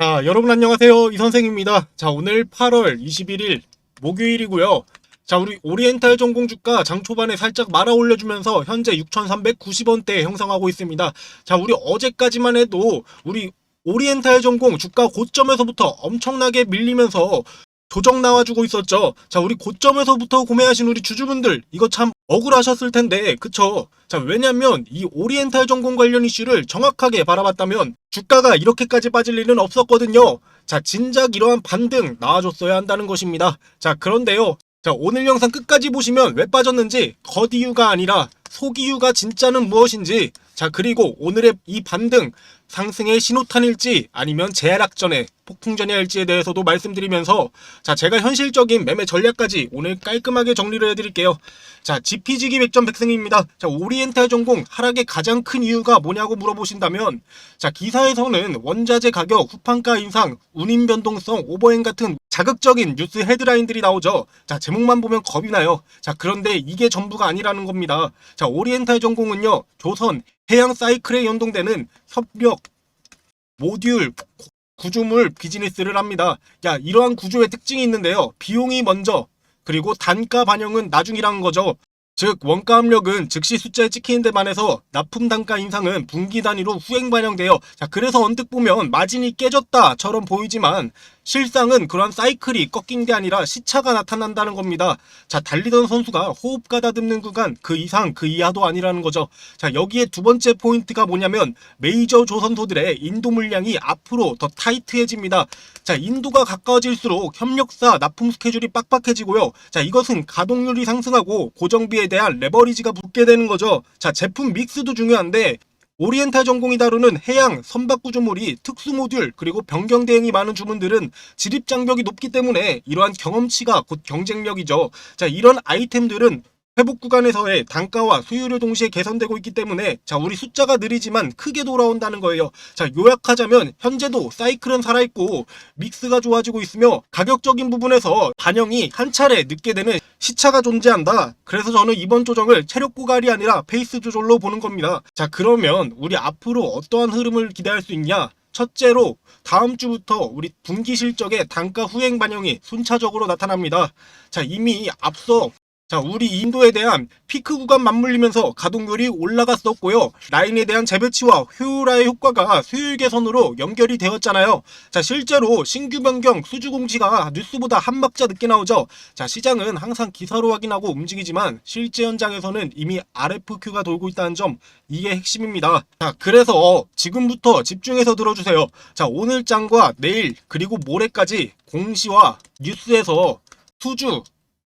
자, 여러분 안녕하세요. 이 선생입니다. 자, 오늘 8월 21일 목요일이고요. 자, 우리 오리엔탈 전공 주가 장 초반에 살짝 말아 올려주면서 현재 6,390원대에 형성하고 있습니다. 자, 우리 어제까지만 해도 우리 오리엔탈 전공 주가 고점에서부터 엄청나게 밀리면서 조정 나와주고 있었죠. 자, 우리 고점에서부터 구매하신 우리 주주분들, 이거 참 억울하셨을 텐데, 그쵸? 자, 왜냐면 이 오리엔탈 전공 관련 이슈를 정확하게 바라봤다면 주가가 이렇게까지 빠질 일은 없었거든요. 자, 진작 이러한 반등 나와줬어야 한다는 것입니다. 자, 그런데요. 자, 오늘 영상 끝까지 보시면 왜 빠졌는지 겉 이유가 아니라 속 이유가 진짜는 무엇인지 자, 그리고 오늘의 이 반등 상승의 신호탄일지 아니면 재하락전에 폭풍전이 할지에 대해서도 말씀드리면서 자, 제가 현실적인 매매 전략까지 오늘 깔끔하게 정리를 해드릴게요. 자, GPG기 백전 백승입니다. 자, 오리엔탈 전공 하락의 가장 큰 이유가 뭐냐고 물어보신다면 자, 기사에서는 원자재 가격, 후판가 인상, 운임 변동성, 오버행 같은 자극적인 뉴스 헤드라인들이 나오죠. 자, 제목만 보면 겁이 나요. 자, 그런데 이게 전부가 아니라는 겁니다. 자, 오리엔탈 전공은요, 조선, 해양 사이클에 연동되는 협력, 모듈, 구- 구조물 비즈니스를 합니다. 야, 이러한 구조의 특징이 있는데요. 비용이 먼저, 그리고 단가 반영은 나중이라는 거죠. 즉 원가 압력은 즉시 숫자에 찍히는 데 반해서 납품 단가 인상은 분기 단위로 후행 반영돼요. 자 그래서 언뜻 보면 마진이 깨졌다처럼 보이지만 실상은 그런 사이클이 꺾인 게 아니라 시차가 나타난다는 겁니다. 자 달리던 선수가 호흡 가다듬는 구간 그 이상 그 이하도 아니라는 거죠. 자 여기에 두 번째 포인트가 뭐냐면 메이저 조선소들의 인도 물량이 앞으로 더 타이트해집니다. 자 인도가 가까워질수록 협력사 납품 스케줄이 빡빡해지고요. 자 이것은 가동률이 상승하고 고정비에 대한 레버리지가 붙게 되는 거죠. 자 제품 믹스도 중요한데 오리엔탈 전공이 다루는 해양, 선박 구조물이 특수 모듈 그리고 변경 대행이 많은 주문들은 진입 장벽이 높기 때문에 이러한 경험치가 곧 경쟁력이죠. 자 이런 아이템들은 회복 구간에서의 단가와 수요료 동시에 개선되고 있기 때문에 자 우리 숫자가 느리지만 크게 돌아온다는 거예요. 자 요약하자면 현재도 사이클은 살아있고 믹스가 좋아지고 있으며 가격적인 부분에서 반영이 한 차례 늦게 되는 시차가 존재한다. 그래서 저는 이번 조정을 체력 고갈이 아니라 페이스 조절로 보는 겁니다. 자 그러면 우리 앞으로 어떠한 흐름을 기대할 수 있냐? 첫째로 다음 주부터 우리 분기 실적의 단가 후행 반영이 순차적으로 나타납니다. 자 이미 앞서 자, 우리 인도에 대한 피크 구간 맞물리면서 가동률이 올라갔었고요. 라인에 대한 재배치와 효율화의 효과가 수율 개선으로 연결이 되었잖아요. 자, 실제로 신규 변경 수주 공지가 뉴스보다 한 박자 늦게 나오죠. 자, 시장은 항상 기사로 확인하고 움직이지만 실제 현장에서는 이미 RFQ가 돌고 있다는 점 이게 핵심입니다. 자, 그래서 지금부터 집중해서 들어주세요. 자, 오늘 장과 내일 그리고 모레까지 공시와 뉴스에서 수주,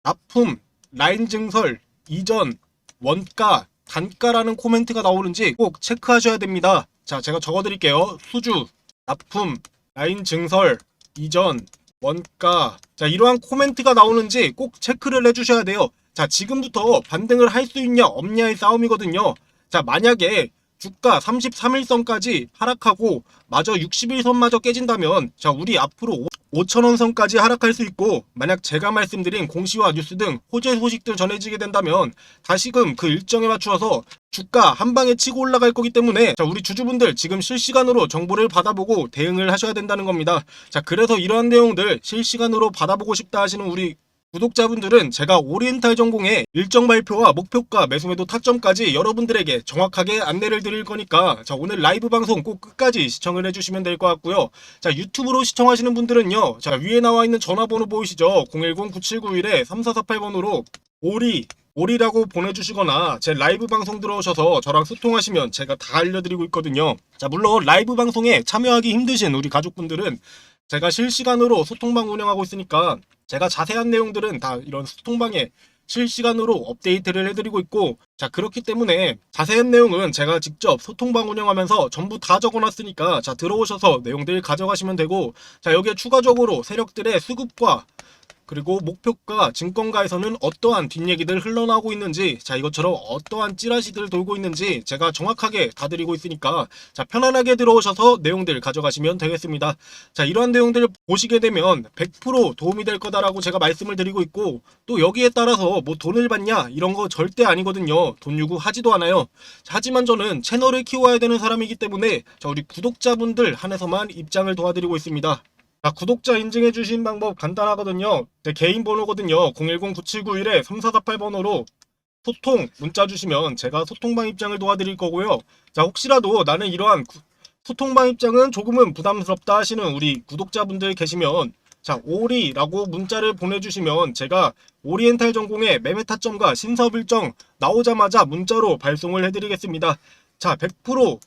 납품, 라인 증설, 이전, 원가, 단가라는 코멘트가 나오는지 꼭 체크하셔야 됩니다. 자, 제가 적어드릴게요. 수주, 납품, 라인 증설, 이전, 원가. 자, 이러한 코멘트가 나오는지 꼭 체크를 해주셔야 돼요. 자, 지금부터 반등을 할 수 있냐, 없냐의 싸움이거든요. 자, 만약에 주가 33일선까지 하락하고 마저 60일선마저 깨진다면 자 우리 앞으로 5천원 선까지 하락할 수 있고 만약 제가 말씀드린 공시와 뉴스 등 호재 소식들 전해지게 된다면 다시금 그 일정에 맞추어서 주가 한 방에 치고 올라갈 거기 때문에 자 우리 주주분들 지금 실시간으로 정보를 받아보고 대응을 하셔야 된다는 겁니다. 자 그래서 이러한 내용들 실시간으로 받아보고 싶다 하시는 우리 구독자분들은 제가 오리엔탈 전공의 일정 발표와 목표가 매수매도 타점까지 여러분들에게 정확하게 안내를 드릴 거니까 자 오늘 라이브 방송 꼭 끝까지 시청을 해주시면 될 것 같고요. 자 유튜브로 시청하시는 분들은요 자 위에 나와 있는 전화번호 보이시죠? 010-9791-3448번으로 오리 오리라고 보내주시거나 제 라이브 방송 들어오셔서 저랑 소통하시면 제가 다 알려드리고 있거든요. 자 물론 라이브 방송에 참여하기 힘드신 우리 가족분들은 제가 실시간으로 소통방 운영하고 있으니까 제가 자세한 내용들은 다 이런 소통방에 실시간으로 업데이트를 해드리고 있고 자 그렇기 때문에 자세한 내용은 제가 직접 소통방 운영하면서 전부 다 적어놨으니까 자 들어오셔서 내용들 가져가시면 되고 자 여기에 추가적으로 세력들의 수급과 그리고 목표가 증권가에서는 어떠한 뒷얘기들 흘러나오고 있는지 자 이것처럼 어떠한 찌라시들 돌고 있는지 제가 정확하게 다 드리고 있으니까 자 편안하게 들어오셔서 내용들 가져가시면 되겠습니다. 자 이러한 내용들을 보시게 되면 100% 도움이 될 거다라고 제가 말씀을 드리고 있고 또 여기에 따라서 뭐 돈을 받냐 이런 거 절대 아니거든요. 돈 요구하지도 않아요. 자, 하지만 저는 채널을 키워야 되는 사람이기 때문에 자 우리 구독자분들 한해서만 입장을 도와드리고 있습니다. 자, 구독자 인증해 주신 방법 간단하거든요. 제 개인 번호거든요. 010-9791-3448번호로 소통 문자 주시면 제가 소통방 입장을 도와드릴 거고요. 자, 혹시라도 나는 이러한 구- 소통방 입장은 조금은 부담스럽다 하시는 우리 구독자분들 계시면 자, 오리라고 문자를 보내주시면 제가 오리엔탈 전공의 매매 타점과 신섭 일정 나오자마자 문자로 발송을 해드리겠습니다. 자, 100%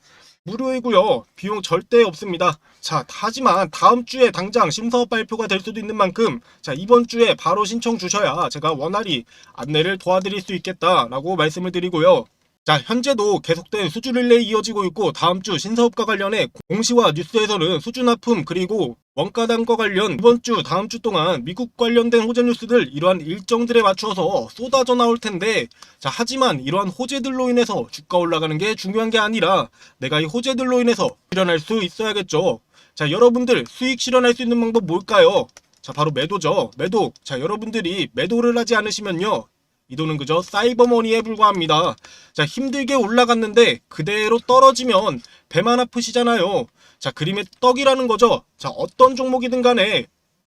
무료이고요. 비용 절대 없습니다. 자, 하지만 다음 주에 당장 심사업 발표가 될 수도 있는 만큼 자, 이번 주에 바로 신청 주셔야 제가 원활히 안내를 도와드릴 수 있겠다라고 말씀을 드리고요. 자, 현재도 계속된 수주 릴레이 이어지고 있고 다음 주 신사업과 관련해 공시와 뉴스에서는 수주 납품 그리고 원가 단과 관련 이번 주 다음 주 동안 미국 관련된 호재 뉴스들 이러한 일정들에 맞추어서 쏟아져 나올 텐데 자, 하지만 이러한 호재들로 인해서 주가 올라가는 게 중요한 게 아니라 내가 이 호재들로 인해서 실현할 수 있어야겠죠. 자, 여러분들 수익 실현할 수 있는 방법 뭘까요? 자, 바로 매도죠. 매도. 자, 여러분들이 매도를 하지 않으시면요. 이 돈은 그저 사이버머니에 불과합니다. 자, 힘들게 올라갔는데 그대로 떨어지면 배만 아프시잖아요. 자, 그림의 떡이라는 거죠. 자, 어떤 종목이든 간에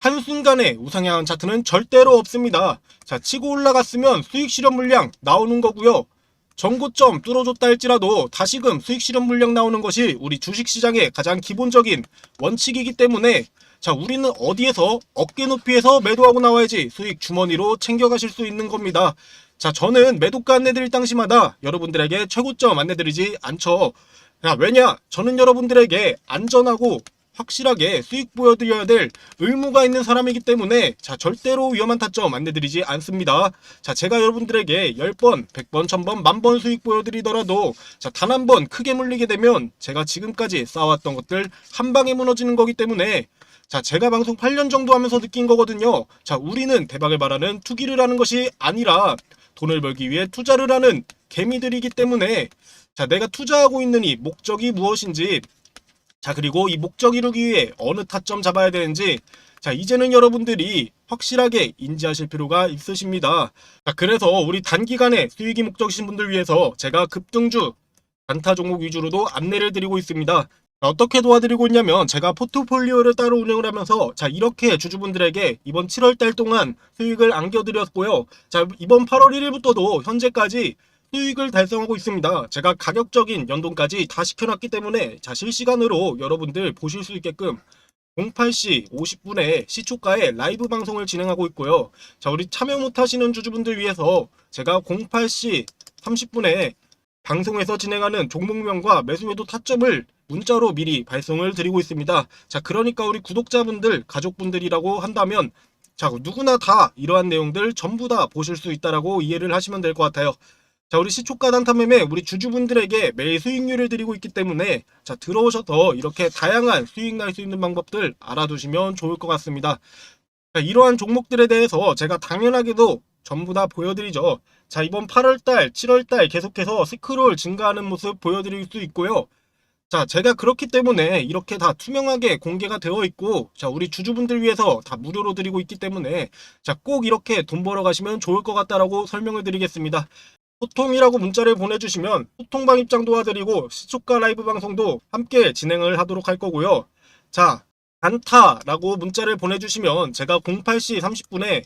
한순간에 우상향한 차트는 절대로 없습니다. 자, 치고 올라갔으면 수익 실현 물량 나오는 거고요. 전고점 뚫어줬다 할지라도 다시금 수익 실현 물량 나오는 것이 우리 주식시장의 가장 기본적인 원칙이기 때문에 자, 우리는 어디에서 어깨 높이에서 매도하고 나와야지 수익 주머니로 챙겨가실 수 있는 겁니다. 자, 저는 매도가 안내드릴 당시마다 여러분들에게 최고점 안내드리지 않죠. 야, 왜냐? 저는 여러분들에게 안전하고 확실하게 수익 보여드려야 될 의무가 있는 사람이기 때문에 자 절대로 위험한 타점 안내드리지 않습니다. 자 제가 여러분들에게 10번, 100번, 1000번, 만번 수익 보여드리더라도 자 단 한 번 크게 물리게 되면 제가 지금까지 쌓아왔던 것들 한 방에 무너지는 거기 때문에 자, 제가 방송 8년 정도 하면서 느낀 거거든요. 자, 우리는 대박을 바라는 투기를 하는 것이 아니라 돈을 벌기 위해 투자를 하는 개미들이기 때문에 자, 내가 투자하고 있는 이 목적이 무엇인지 자, 그리고 이 목적 이루기 위해 어느 타점 잡아야 되는지 자, 이제는 여러분들이 확실하게 인지하실 필요가 있으십니다. 자, 그래서 우리 단기간에 수익이 목적이신 분들 위해서 제가 급등주 단타 종목 위주로도 안내를 드리고 있습니다. 자, 어떻게 도와드리고 있냐면 제가 포트폴리오를 따로 운영을 하면서 자 이렇게 주주분들에게 이번 7월 달 동안 수익을 안겨드렸고요. 자 이번 8월 1일부터도 현재까지 수익을 달성하고 있습니다. 제가 가격적인 연동까지 다 시켜놨기 때문에 자 실시간으로 여러분들 보실 수 있게끔 08시 50분에 시초가에 라이브 방송을 진행하고 있고요. 자 우리 참여 못하시는 주주분들 위해서 제가 08시 30분에 방송에서 진행하는 종목명과 매수매도 타점을 문자로 미리 발송을 드리고 있습니다. 자, 그러니까 우리 구독자분들, 가족분들이라고 한다면 자, 누구나 다 이러한 내용들 전부 다 보실 수 있다라고 이해를 하시면 될 것 같아요. 자, 우리 시초가 단타 매매 우리 주주분들에게 매일 수익률을 드리고 있기 때문에 자, 들어오셔서 이렇게 다양한 수익 날 수 있는 방법들 알아두시면 좋을 것 같습니다. 자, 이러한 종목들에 대해서 제가 당연하게도 전부 다 보여드리죠. 자, 이번 8월달, 7월달 계속해서 스크롤 증가하는 모습 보여드릴 수 있고요. 자, 제가 그렇기 때문에 이렇게 다 투명하게 공개가 되어 있고, 자, 우리 주주분들 위해서 다 무료로 드리고 있기 때문에, 자, 꼭 이렇게 돈 벌어 가시면 좋을 것 같다라고 설명을 드리겠습니다. 소통이라고 문자를 보내주시면 소통방 입장 도와드리고 시초가 라이브 방송도 함께 진행을 하도록 할 거고요. 자, 단타라고 문자를 보내주시면 제가 08시 30분에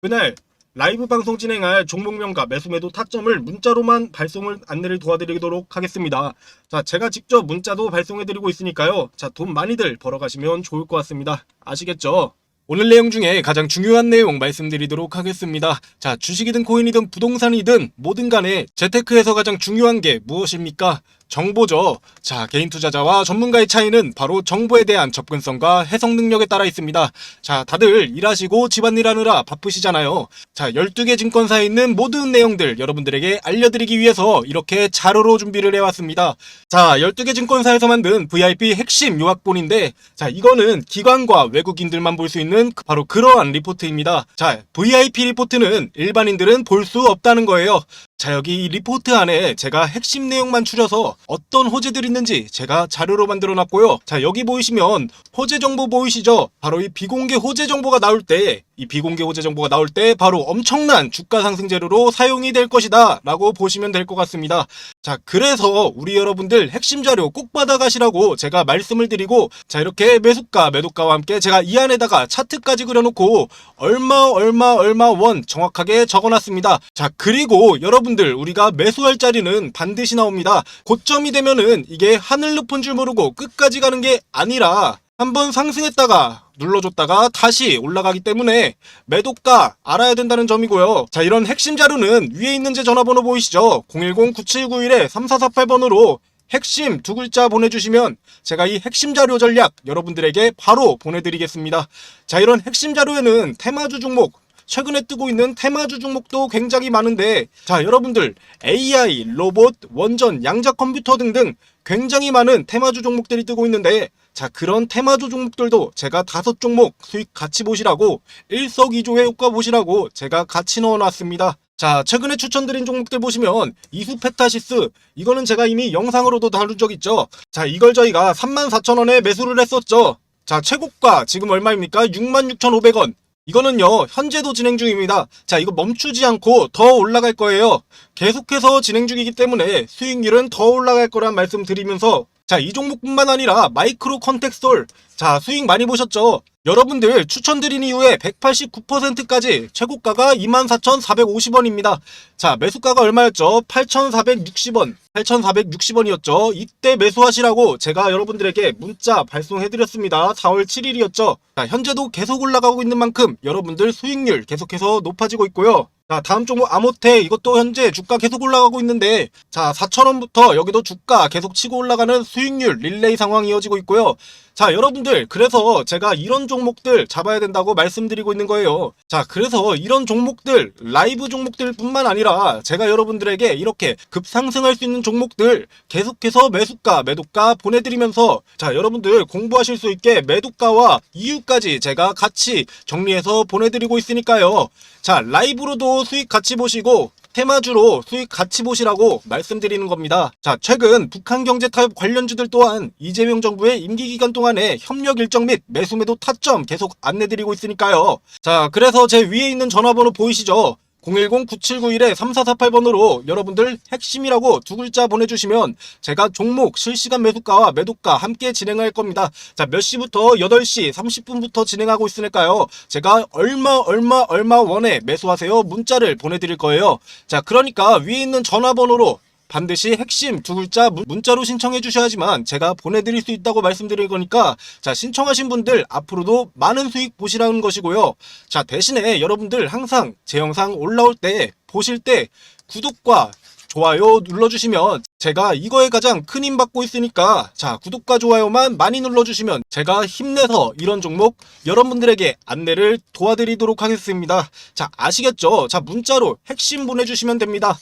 그날 라이브 방송 진행할 종목명과 매수매도 타점을 문자로만 발송을 안내를 도와드리도록 하겠습니다. 자, 제가 직접 문자도 발송해드리고 있으니까요. 자, 돈 많이들 벌어가시면 좋을 것 같습니다. 아시겠죠? 오늘 내용 중에 가장 중요한 내용 말씀드리도록 하겠습니다. 자, 주식이든 코인이든 부동산이든 뭐든 간에 재테크에서 가장 중요한 게 무엇입니까? 정보죠. 자, 개인 투자자와 전문가의 차이는 바로 정보에 대한 접근성과 해석 능력에 따라 있습니다. 자, 다들 일하시고 집안일 하느라 바쁘시잖아요. 자, 12개 증권사에 있는 모든 내용들 여러분들에게 알려드리기 위해서 이렇게 자료로 준비를 해왔습니다. 자, 12개 증권사에서 만든 VIP 핵심 요약본인데, 자, 이거는 기관과 외국인들만 볼 수 있는 그- 바로 그러한 리포트입니다. 자, VIP 리포트는 일반인들은 볼 수 없다는 거예요. 자, 여기 이 리포트 안에 제가 핵심 내용만 추려서 어떤 호재들이 있는지 제가 자료로 만들어 놨고요. 자, 여기 보이시면 호재 정보 보이시죠? 바로 이 비공개 호재 정보가 나올 때, 이 비공개 호재 정보가 나올 때 바로 엄청난 주가 상승 재료로 사용이 될 것이다 라고 보시면 될 것 같습니다. 자, 그래서 우리 여러분들 핵심 자료 꼭 받아가시라고 제가 말씀을 드리고, 자, 이렇게 매수가, 매도가와 함께 제가 이 안에다가 차트까지 그려놓고, 얼마, 얼마, 얼마 원 정확하게 적어놨습니다. 자, 그리고 여러분들, 우리가 매수할 자리는 반드시 나옵니다. 고점이 되면은 이게 하늘 높은 줄 모르고 끝까지 가는 게 아니라, 한번 상승했다가 눌러줬다가 다시 올라가기 때문에 매도가 알아야 된다는 점이고요. 자, 이런 핵심 자료는 위에 있는 제 전화번호 보이시죠? 010-9791-3448번으로 핵심 두 글자 보내주시면 제가 이 핵심 자료 전략 여러분들에게 바로 보내드리겠습니다. 자, 이런 핵심 자료에는 테마주 종목, 최근에 뜨고 있는 테마주 종목도 굉장히 많은데, 자, 여러분들, AI, 로봇, 원전, 양자 컴퓨터 등등 굉장히 많은 테마주 종목들이 뜨고 있는데, 자, 그런 테마주 종목들도 제가 다섯 종목 수익 같이 보시라고 일석이조의 효과 보시라고 제가 같이 넣어놨습니다. 자, 최근에 추천드린 종목들 보시면 이수페타시스 이거는 제가 이미 영상으로도 다룬 적 있죠. 자, 이걸 저희가 34,000원에 매수를 했었죠. 자, 최고가 지금 얼마입니까? 66,500원. 이거는요, 현재도 진행 중입니다. 자, 이거 멈추지 않고 더 올라갈 거예요. 계속해서 진행 중이기 때문에 수익률은 더 올라갈 거란 말씀 드리면서 자, 이 종목뿐만 아니라 마이크로 컨텍솔. 자, 수익 많이 보셨죠? 여러분들 추천드린 이후에 189%까지 최고가가 24,450원입니다. 자, 매수가가 얼마였죠? 8,460원. 8,460원이었죠. 이때 매수하시라고 제가 여러분들에게 문자 발송해드렸습니다. 4월 7일이었죠. 자, 현재도 계속 올라가고 있는 만큼 여러분들 수익률 계속해서 높아지고 있고요. 자, 다음 종목 아모테 이것도 현재 주가 계속 올라가고 있는데 자, 4,000원부터 여기도 주가 계속 치고 올라가는 수익률 릴레이 상황이 이어지고 있고요. 자, 여러분들 그래서 제가 이런 종목들 잡아야 된다고 말씀드리고 있는 거예요. 자, 그래서 이런 종목들 라이브 종목들 뿐만 아니라 제가 여러분들에게 이렇게 급상승할 수 있는 종목들 계속해서 매수가, 매도가 보내드리면서 자, 여러분들 공부하실 수 있게 매도가와 이유까지 제가 같이 정리해서 보내드리고 있으니까요. 자, 라이브로도 수익 같이 보시고 테마주로 수익 같이 보시라고 말씀드리는 겁니다. 자, 최근 북한 경제 타협 관련주들 또한 이재명 정부의 임기 기간 동안에 협력 일정 및 매수 매도 타점 계속 안내드리고 있으니까요. 자, 그래서 제 위에 있는 전화번호 보이시죠? 010-9791-3448번으로 여러분들 핵심이라고 두 글자 보내주시면 제가 종목 실시간 매수가와 매도가 함께 진행할 겁니다. 자, 몇 시부터 8시 30분부터 진행하고 있으니까요. 제가 얼마, 얼마, 얼마 원에 매수하세요 문자를 보내드릴 거예요. 자, 그러니까 위에 있는 전화번호로 반드시 핵심 두 글자 문- 문자로 신청해 주셔야지만 제가 보내드릴 수 있다고 말씀드릴 거니까 자 신청하신 분들 앞으로도 많은 수익 보시라는 것이고요. 자 대신에 여러분들 항상 제 영상 올라올 때 보실 때 구독과 좋아요 눌러주시면 제가 이거에 가장 큰 힘 받고 있으니까 자 구독과 좋아요만 많이 눌러주시면 제가 힘내서 이런 종목 여러분들에게 안내를 도와드리도록 하겠습니다. 자 아시겠죠? 자 문자로 핵심 보내주시면 됩니다